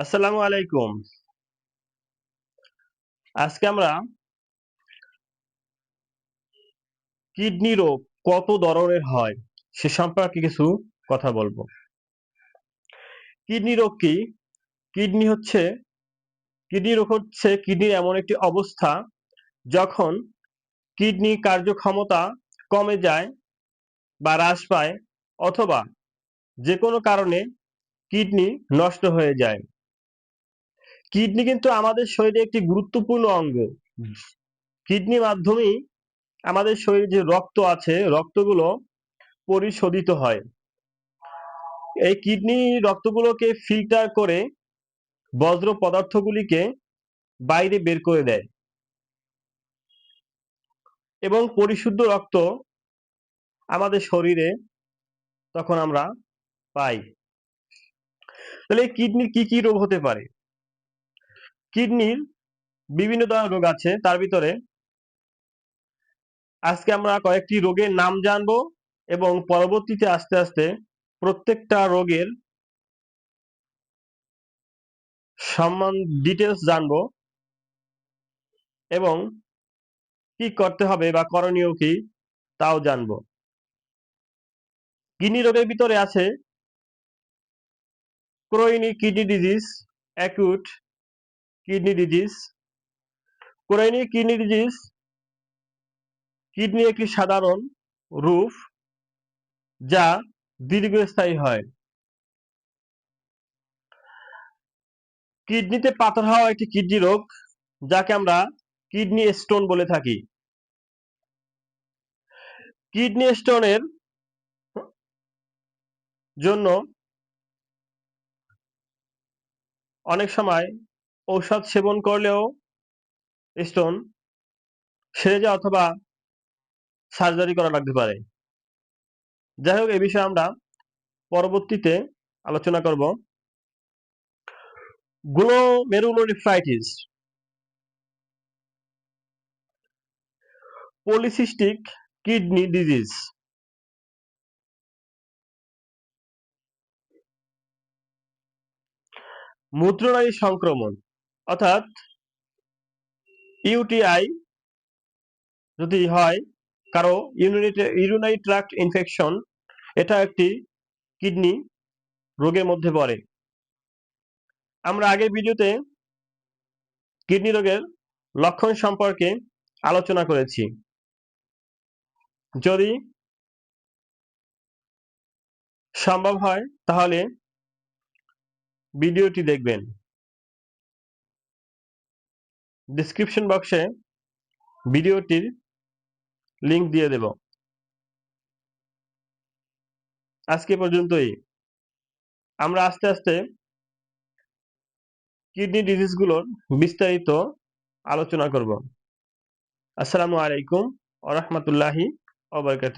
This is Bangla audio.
আসসালামু আলাইকুম। আজকে আমরা কিডনি রোগ কত ধরনের হয় সে সম্পর্কে কিছু কথা বলব। কিডনি রোগ কি? কিডনি হচ্ছে, কিডনি রোগ হচ্ছে কিডনির এমন একটি অবস্থা যখন কিডনি কার্যক্ষমতা কমে যায় বা হ্রাস পায় অথবা যে কোনো কারণে কিডনি নষ্ট হয়ে যায়। কিডনি কিন্তু আমাদের শরীরে একটি গুরুত্বপূর্ণ অঙ্গ। কিডনি মাধ্যমেই আমাদের শরীরে যে রক্ত আছে রক্তগুলো পরিশোধিত হয়। এই কিডনি রক্তগুলোকে ফিল্টার করে বজ্র পদার্থগুলিকে বাইরে বের করে দেয়। এবং পরিশুদ্ধ রক্ত আমাদের শরীরে তখন আমরা পাই। তাহলে কিডনির কি কি রোগ হতে পারে? কিডনির বিভিন্ন ধরনের রোগ আছে, তার ভিতরে আজকে আমরা কয়েকটি রোগের নাম জানব এবং পরবর্তীতে আস্তে আস্তে প্রত্যেকটা রোগের সম্মান ডিটেলস জানব এবং কি করতে হবে বা করণীয় কি তাও জানব। কিডনি রোগের ভিতরে আছে chronic kidney disease acute kidney disease chronic kidney disease kidney একটি সাধারণ রূপ যা দীর্ঘস্থায়ী হয়। কিডনিতে পাথর হওয়া একটি কিডনি রোগ, যাকে আমরা কিডনি স্টোন বলে থাকি। কিডনি স্টোনের জন্য অনেক সময় ঔষধ সেবন করলেও স্টোন সেরে যায় অথবা সার্জারি করা লাগতে পারে। যাই হোক এই বিষয়ে আমরা পরবর্তীতে আলোচনা করব। গ্লোমেরুলোনেফ্রাইটিস পলিসিস্টিক কিডনি ডিজিজ মূত্রনালী সংক্রমণ। অর্থাৎ ইউটিআই যদি হয়, কারও ইউরিনারি ট্রাক্ট ইনফেকশন এটা একটি কিডনি রোগের মধ্যে পড়ে। আমরা আগের ভিডিওতে কিডনি রোগের লক্ষণ সম্পর্কে আলোচনা করেছি। যদি সম্ভব হয়, তাহলে ভিডিওটি দেখবেন। ডিসক্রিপশন বক্সে ভিডিওটির লিংক দিয়ে দেব। আজকে পর্যন্তই। আমরা আস্তে আস্তে কিডনি ডিজিজগুলোর বিস্তারিত আলোচনা করব। আসসালামু আলাইকুম ওরহমতুল্লাহি ওবরকাত